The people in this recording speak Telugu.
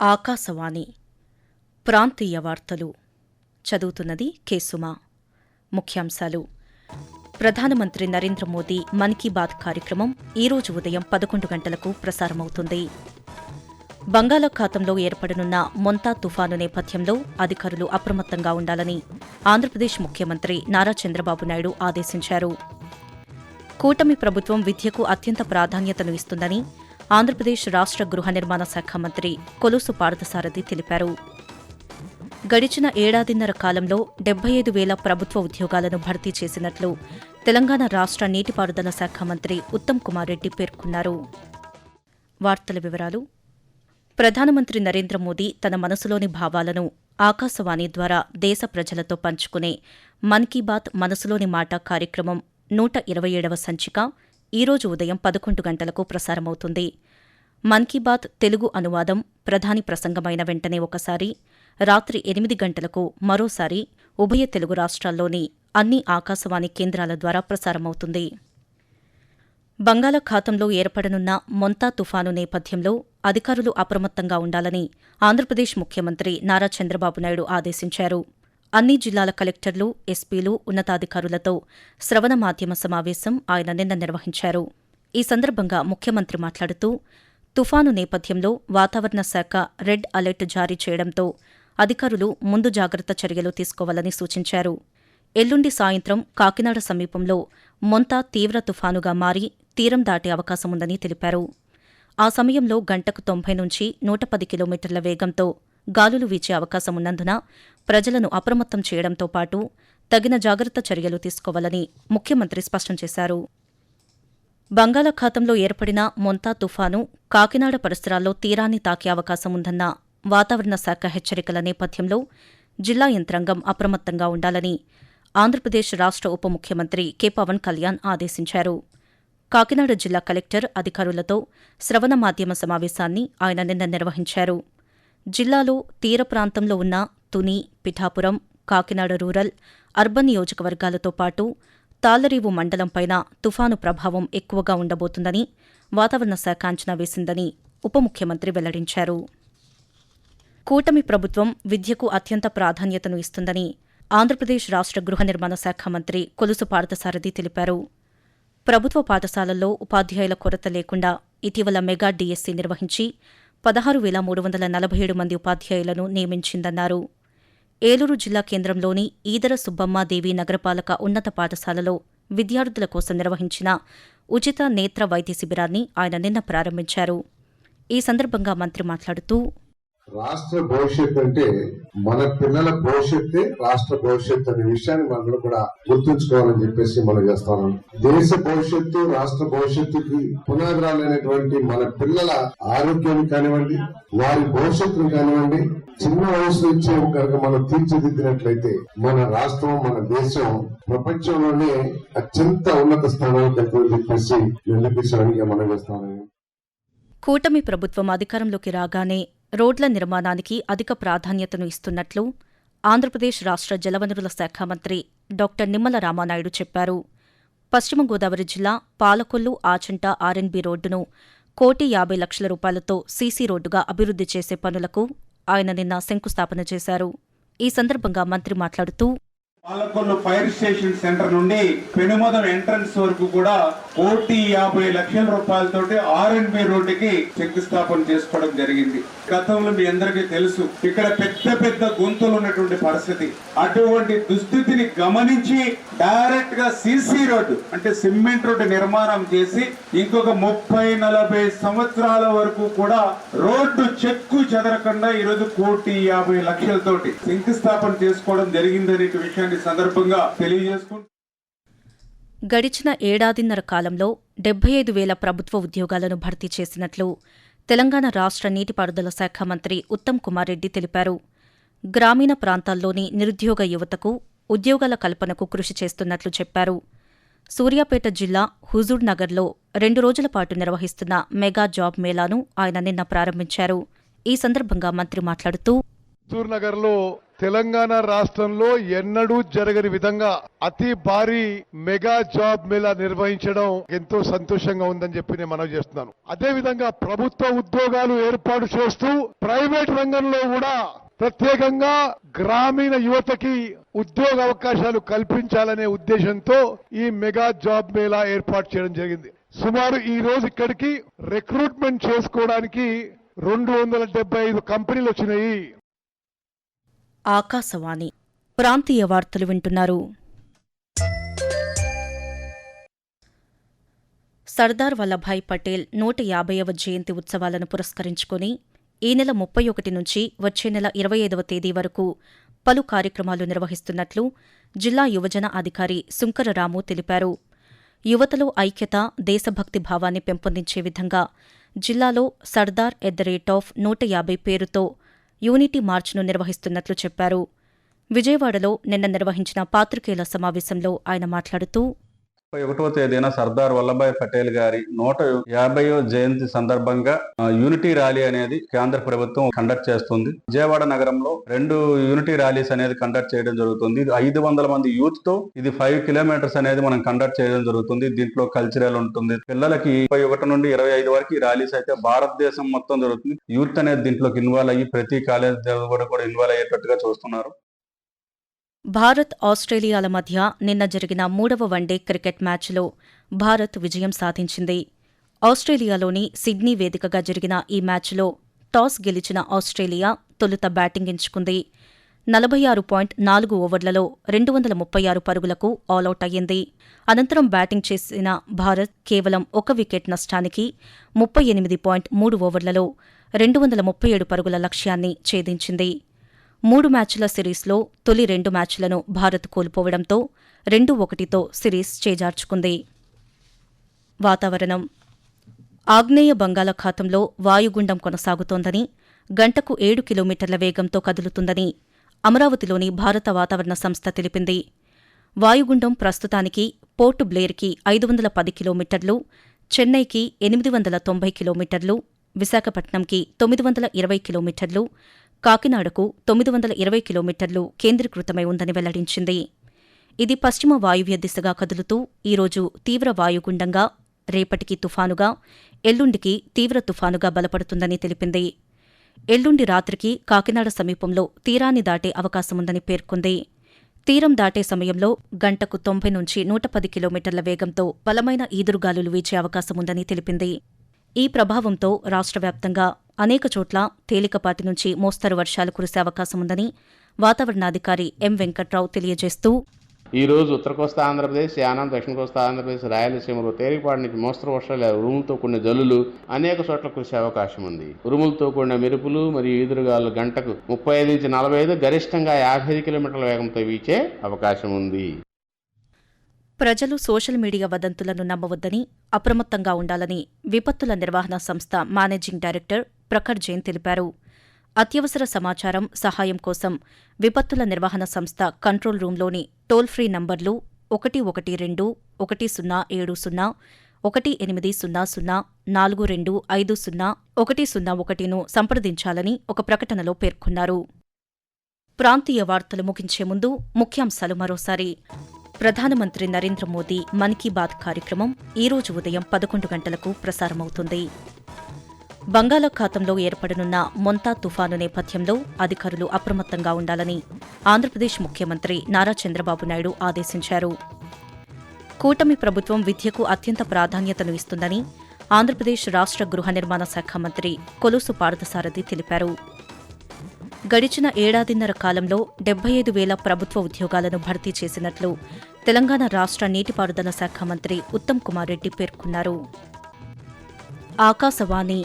ఆకాశవాణి ప్రాంతీయ వార్తలు చదువుతున్నది కేసుమా ముఖ్యాంశాలు. ప్రధానమంత్రి నరేంద్ర మోదీ మన్ కీ బాత్ కార్యక్రమం ఈరోజు ఉదయం పదకొండు గంటలకు ప్రసారమవుతుంది. బంగాళాఖాతంలో ఏర్పడనున్న మొంతా తుఫాను నేపథ్యంలో అధికారులు అప్రమత్తంగా ఉండాలని ఆంధ్రప్రదేశ్ ముఖ్యమంత్రి నారా చంద్రబాబు నాయుడు ఆదేశించారు. కూటమి ప్రభుత్వం విద్యకు అత్యంత ప్రాధాన్యతను ఇస్తుందని ఆంధ్రప్రదేశ్ రాష్ట్ర గృహ నిర్మాణ శాఖ మంత్రి కొలుసు పార్థసారథి తెలిపారు. గడిచిన ఏడాదిన్నర కాలంలో డెబ్బై ఐదు వేల ప్రభుత్వ ఉద్యోగాలను భర్తీ చేసినట్లు తెలంగాణ రాష్ట్ర నీటిపారుదల శాఖ మంత్రి ఉత్తమ్ కుమార్ రెడ్డి పేర్కొన్నారు. వార్తల వివరాలు. ప్రధానమంత్రి నరేంద్ర మోదీ తన మనసులోని భావాలను ఆకాశవాణి ద్వారా దేశ ప్రజలతో పంచుకునే మన్ కీ బాత్ మనసులోని మాట కార్యక్రమం నూట ఇరవై ఏడవ సంచిక ఈరోజు ఉదయం పదకొండు గంటలకు ప్రసారమవుతుంది. మన్ కీ బాత్ తెలుగు అనువాదం ప్రధాని ప్రసంగమైన వెంటనే ఒకసారి రాత్రి ఎనిమిది గంటలకు మరోసారి ఉభయ తెలుగు రాష్ట్రాల్లోని అన్ని ఆకాశవాణి కేంద్రాల ద్వారా ప్రసారమవుతుంది. బంగాళాఖాతంలో ఏర్పడనున్న మొంతా తుఫాను నేపథ్యంలో అధికారులు అప్రమత్తంగా ఉండాలని ఆంధ్రప్రదేశ్ ముఖ్యమంత్రి నారా చంద్రబాబు నాయుడు ఆదేశించారు. అన్ని జిల్లాల కలెక్టర్లు ఎస్పీలు ఉన్నతాధికారులతో శ్రవణ మాధ్యమ సమావేశం ఆయన నిన్న నిర్వహించారు. ఈ సందర్భంగా ముఖ్యమంత్రి మాట్లాడుతూ తుఫాను నేపథ్యంలో వాతావరణ శాఖ రెడ్ అలర్ట్ జారీ చేయడంతో అధికారులు ముందు జాగ్రత్త చర్యలు తీసుకోవాలని సూచించారు. ఎల్లుండి సాయంత్రం కాకినాడ సమీపంలో మొంత తీవ్ర తుఫానుగా మారి తీరం దాటే అవకాశముందని తెలిపారు. ఆ సమయంలో గంటకు తొంభై నుంచి నూట పది కిలోమీటర్ల వేగంతో గాలులు వీచే అవకాశమున్నందున ప్రజలను అప్రమత్తం చేయడంతో పాటు తగిన జాగ్రత్త చర్యలు తీసుకోవాలని ముఖ్యమంత్రి స్పష్టం చేశారు. బంగాళాఖాతంలో ఏర్పడిన మొంతా తుఫాను కాకినాడ పరిసరాల్లో తీరాన్ని తాకే అవకాశం ఉందన్న వాతావరణ శాఖ హెచ్చరికల నేపథ్యంలో జిల్లా యంత్రాంగం అప్రమత్తంగా ఉండాలని ఆంధ్రప్రదేశ్ రాష్ట్ర ఉప ముఖ్యమంత్రి కె. పవన్ కళ్యాణ్ ఆదేశించారు. కాకినాడ జిల్లా కలెక్టర్ అధికారులతో శ్రవణ మాధ్యమ సమావేశాన్ని ఆయన నిన్న నిర్వహించారు. జిల్లాలో తీర ప్రాంతంలో ఉన్న తుని పిఠాపురం కాకినాడ రూరల్ అర్బన్ నియోజకవర్గాలతో పాటు తాళ్ళరీవు మండలంపైన తుఫాను ప్రభావం ఎక్కువగా ఉండబోతుందని వాతావరణ శాఖ అంచనా వేసిందని ఉప ముఖ్యమంత్రి వెల్లడించారు. కూటమి ప్రభుత్వం విద్యకు అత్యంత ప్రాధాన్యతను ఇస్తుందని ఆంధ్రప్రదేశ్ రాష్ట్ర గృహ నిర్మాణ శాఖ మంత్రి కొలుసు పార్థసారథి తెలిపారు. ప్రభుత్వ పాఠశాలల్లో ఉపాధ్యాయుల కొరత లేకుండా ఇటీవల మెగా డీఎస్సీ నిర్వహించి పదహారు వేల మూడు వందల నలభై ఏడు మంది ఉపాధ్యాయులను నియమించిందన్నారు. ఏలూరు జిల్లా కేంద్రంలోని ఈదర సుబ్బమ్మాదేవి నగరపాలక ఉన్నత పాఠశాలలో విద్యార్థుల కోసం నిర్వహించిన ఉచిత నేత్ర వైద్య శిబిరాన్ని ఆయన నిన్న ప్రారంభించారు. ఈ సందర్భంగా మంత్రి మాట్లాడుతూ రాష్ట్ర భవిష్యత్ అంటే మన పిల్లల భవిష్యత్తే రాష్ట్ర భవిష్యత్తు అనే విషయాన్ని మనం కూడా గుర్తుంచుకోవాలని చెప్పేసి మనం చేస్తాను. దేశ భవిష్యత్తు రాష్ట్ర భవిష్యత్తుకి పునాదిరాలైనటువంటి మన పిల్లల ఆరోగ్యాన్ని కానివ్వండి వారి భవిష్యత్తును కానివ్వండి చిన్న వయసు ఇచ్చే కనుక మనం తీర్చిదిద్దినట్లయితే మన రాష్ట్రం మన దేశం ప్రపంచంలోనే అత్యంత ఉన్నత స్థానానికి వెళ్తుందని చెప్పేసి నిర్లపించడానికి మనం చేస్తాను. కూటమి ప్రభుత్వం అధికారంలోకి రాగానే రోడ్ల నిర్మాణానికి అధిక ప్రాధాన్యతను ఇస్తున్నట్లు ఆంధ్రప్రదేశ్ రాష్ట్ర జలవనరుల శాఖ మంత్రి డాక్టర్ నిమ్మల రామానాయుడు చెప్పారు. పశ్చిమ గోదావరి జిల్లా పాలకొల్లు ఆచంట ఆర్ఎన్బి రోడ్డును కోటి యాభై లక్షల రూపాయలతో సీసీ రోడ్డుగా అభివృద్ది చేసే పనులకు ఆయన నిన్న శంకుస్థాపన చేశారు. ఈ సందర్భంగా మంత్రి మాట్లాడుతూ పాలకొల్లు ఫైర్ స్టేషన్ సెంటర్ నుండి పెనుమదం ఎంట్రన్స్ వరకు కూడా కోటి యాభై లక్షల రూపాయలతోటి బి రోడ్డుకి శంకుస్థాపన చేసుకోవడం జరిగింది. గతంలో మీ అందరికీ తెలుసు ఇక్కడ పెద్ద పెద్ద గుంతలు ఉన్నటువంటి పరిస్థితి. అటువంటి దుస్థితిని గమనించి డైరెక్ట్గా సిసి రోడ్డు అంటే సిమెంట్ రోడ్డు నిర్మాణం చేసి ఇంకొక ముప్పై నలభై సంవత్సరాల వరకు కూడా రోడ్డు చెక్కు చెదరకుండా ఈరోజు కోటి యాభై లక్షలతోటి శంకుస్థాపన చేసుకోవడం జరిగిందనే విషయాన్ని సందర్భంగా తెలియజేసుకుంటూ గడిచిన ఏడాదిన్నర కాలంలో డెబ్బై ఐదు వేల ప్రభుత్వ ఉద్యోగాలను భర్తీ చేసినట్లు తెలంగాణ రాష్ట్ర నీటిపారుదల శాఖ మంత్రి ఉత్తమ్ కుమార్ రెడ్డి తెలిపారు. గ్రామీణ ప్రాంతాల్లోని నిరుద్యోగ యువతకు ఉద్యోగాల కల్పనకు కృషి చేస్తున్నట్లు చెప్పారు. సూర్యాపేట జిల్లా హుజూర్ నగర్లో రెండు రోజుల పాటు నిర్వహిస్తున్న మెగా జాబ్ మేళాను ఆయన నిన్న ప్రారంభించారు. ఈ సందర్భంగా మంత్రి మాట్లాడుతూ చిత్తూరు నగర్లో తెలంగాణ రాష్ట్రంలో ఎన్నడూ జరగని విధంగా అతి భారీ మెగా జాబ్ మేళా నిర్వహించడం ఎంతో సంతోషంగా ఉందని చెప్పి నేను మనవి చేస్తున్నాను. అదే విధంగా ప్రభుత్వ ఉద్యోగాలు ఏర్పాటు చేస్తూ ప్రైవేట్ రంగంలో కూడా ప్రత్యేకంగా గ్రామీణ యువతకి ఉద్యోగ అవకాశాలు కల్పించాలనే ఉద్దేశంతో ఈ మెగా జాబ్ మేళా ఏర్పాటు చేయడం జరిగింది. సుమారు ఈ రోజు ఇక్కడికి రిక్రూట్మెంట్ చేసుకోవడానికి రెండు వందల డెబ్బై ఐదు కంపెనీలు వచ్చినాయి. ఆకాశవాణి. ప్రాంతీయ వార్తలు వింటున్నారు. సర్దార్ వల్లభాయ్ పటేల్ నూట యాభైవ జయంతి ఉత్సవాలను పురస్కరించుకుని ఈ నెల ముప్పై ఒకటి నుంచి వచ్చే నెల ఇరవై ఐదవ తేదీ వరకు పలు కార్యక్రమాలు నిర్వహిస్తున్నట్లు జిల్లా యువజన అధికారి శుంకరరాము తెలిపారు. యువతలో ఐక్యత దేశభక్తి భావాన్ని పెంపొందించే విధంగా జిల్లాలో Sardar at the rate of నూట యాభై పేరుతో యూనిటీ మార్చ్ను నిర్వహిస్తున్నట్లు చెప్పారు. విజయవాడలో నిన్న నిర్వహించిన పాత్రికేయుల సమావేశంలో ఆయన మాట్లాడుతూ ముప్పై ఒకటవ తేదీన సర్దార్ వల్లభాయ్ పటేల్ గారి నూట యాభైవ జయంతి సందర్భంగా యూనిటీ ర్యాలీ అనేది కేంద్ర ప్రభుత్వం కండక్ట్ చేస్తుంది. విజయవాడ నగరంలో రెండు యూనిటీ ర్యాలీస్ అనేది కండక్ట్ చేయడం జరుగుతుంది. ఐదు వందల మంది యూత్తో ఇది ఫైవ్ కిలోమీటర్స్ అనేది మనం కండక్ట్ చేయడం జరుగుతుంది. దీంట్లో కల్చరల్ ఉంటుంది. పిల్లలకి ముప్పై ఒకటి నుండి ఇరవై ఐదు వరకు ర్యాలీస్ అయితే భారతదేశం మొత్తం జరుగుతుంది. యూత్ అనేది దీంట్లోకి ఇన్వాల్వ్ అయ్యి ప్రతి కాలేజ్ కూడా ఇన్వాల్వ్ అయ్యేటట్టుగా చూస్తున్నారు. భారత్ ఆస్ట్రేలియాల మధ్య నిన్న జరిగిన మూడవ వన్డే క్రికెట్ మ్యాచ్లో భారత్ విజయం సాధించింది. ఆస్ట్రేలియాలోని సిడ్నీ వేదికగా జరిగిన ఈ మ్యాచ్లో టాస్ గెలిచిన ఆస్ట్రేలియా తొలుత బ్యాటింగ్ ఎంచుకుంది. నలభై ఆరు పాయింట్ నాలుగు ఓవర్లలో రెండు వందల ముప్పై ఆరు పరుగులకు ఆలౌట్ అయ్యింది. అనంతరం బ్యాటింగ్ చేసిన భారత్ కేవలం ఒక వికెట్ నష్టానికి ముప్పై ఎనిమిది పాయింట్ మూడు ఓవర్లలో రెండు వందల ముప్పై ఏడు పరుగుల లక్ష్యాన్ని ఛేదించింది. మూడు మ్యాచ్ల సిరీస్లో తొలి రెండు మ్యాచ్లను భారత్ కోల్పోవడంతో రెండు ఒకటితో సిరీస్ చేజార్చుకుంది. వాతావరణం. ఆగ్నేయ బంగాళాఖాతంలో వాయుగుండం కొనసాగుతోందని గంటకు ఏడు కిలోమీటర్ల వేగంతో కదులుతుందని అమరావతిలోని భారత వాతావరణ సంస్థ తెలిపింది. వాయుగుండం ప్రస్తుతానికి పోర్ట్ బ్లేర్కి ఐదు వందల పది కిలోమీటర్లు చెన్నైకి ఎనిమిది వందల తొంభై కిలోమీటర్లు విశాఖపట్నంకి తొమ్మిది వందల ఇరవై కిలోమీటర్లు కాకినాడకు తొమ్మిది వందల ఇరవై కిలోమీటర్లు కేంద్రీకృతమై ఉందని వెల్లడించింది. ఇది పశ్చిమ వాయువ్య దిశగా కదులుతూ ఈరోజు తీవ్ర వాయుగుండంగా రేపటికి తుఫానుగా ఎల్లుండికి తీవ్ర తుఫానుగా బలపడుతుందని తెలిపింది. ఎల్లుండి రాత్రికి కాకినాడ సమీపంలో తీరాన్ని దాటే అవకాశముందని పేర్కొంది. తీరం దాటే సమయంలో గంటకు తొంభై నుంచి నూట పది కిలోమీటర్ల వేగంతో బలమైన ఈదురుగాలులు వీచే అవకాశముందని తెలిపింది. ఈ ప్రభావంతో రాష్ట్ర వ్యాప్తంగా అనేక చోట్ల తేలికపాటి నుంచి మోస్తరు వర్షాలు కురిసే అవకాశముందని వాతావరణాధికారి ఎం వెంకట్రావు తెలియజేస్తూ ఈ రోజు ఉత్తర కోస్తా ఆంధ్రప్రదేశ్ యానం దక్షిణ కోస్తా ఆంధ్రప్రదేశ్ రాయలసీమలో తేలికపాటి నుంచి మోస్తరు వర్షాలు ఉరుములతో కూడిన జల్లులు అనేక చోట్ల కురిసే అవకాశం ఉంది. ఉరుములతో కూడిన మెరుపులు మరియు ఈదురుగాలు గంటకు ముప్పై ఐదు నుంచి నలభై ఐదు గరిష్టంగా యాభై కిలోమీటర్ల వేగంతో వీచే అవకాశం ఉంది. ప్రజలు సోషల్ మీడియా వదంతులను నమ్మవద్దని అప్రమత్తంగా ఉండాలని విపత్తుల నిర్వహణ సంస్థ మేనేజింగ్ డైరెక్టర్ ప్రఖర్ జైన్ తెలిపారు. అత్యవసర సమాచారం సహాయం కోసం విపత్తుల నిర్వహణ సంస్థ కంట్రోల్ రూంలోని టోల్ ఫ్రీ నంబర్లు ఒకటి ఒకటి రెండు ఒకటి సున్నా ఏడు సున్నా ఒకటి ఎనిమిది సున్నా సున్నా నాలుగు రెండు ఐదు సున్నా ఒకటి సున్నా ఒకటిను సంప్రదించాలని ఒక ప్రకటనలో పేర్కొన్నారు. ప్రాంతీయ వార్తలు ముగించే ముందు ముఖ్యాంశాలు మరోసారి. ప్రధానమంత్రి నరేంద్ర మోదీ మన్ కీ బాత్ కార్యక్రమం ఈ రోజు ఉదయం పదకొండు గంటలకు ప్రసారమవుతుంది. బంగాళాఖాతంలో ఏర్పడనున్న మొంతా తుఫాను నేపథ్యంలో అధికారులు అప్రమత్తంగా ఉండాలని ఆంధ్రప్రదేశ్ ముఖ్యమంత్రి నారా చంద్రబాబు నాయుడు ఆదేశించారు. కూటమి ప్రభుత్వం విద్యకు అత్యంత ప్రాధాన్యతను ఇస్తుందని ఆంధ్రప్రదేశ్ రాష్ట్ర గృహ నిర్మాణ శాఖ మంత్రి కొలుసు పార్థసారథి తెలిపారు. గడిచిన ఏడాదిన్నర కాలంలో డెబ్బై ఐదు వేల ప్రభుత్వ ఉద్యోగాలను భర్తీ చేసినట్లు తెలంగాణ రాష్ట్ర నీటిపారుదల శాఖ మంత్రి ఉత్తమ్ కుమార్ రెడ్డి పేర్కొన్నారు. ఆకాశవాణి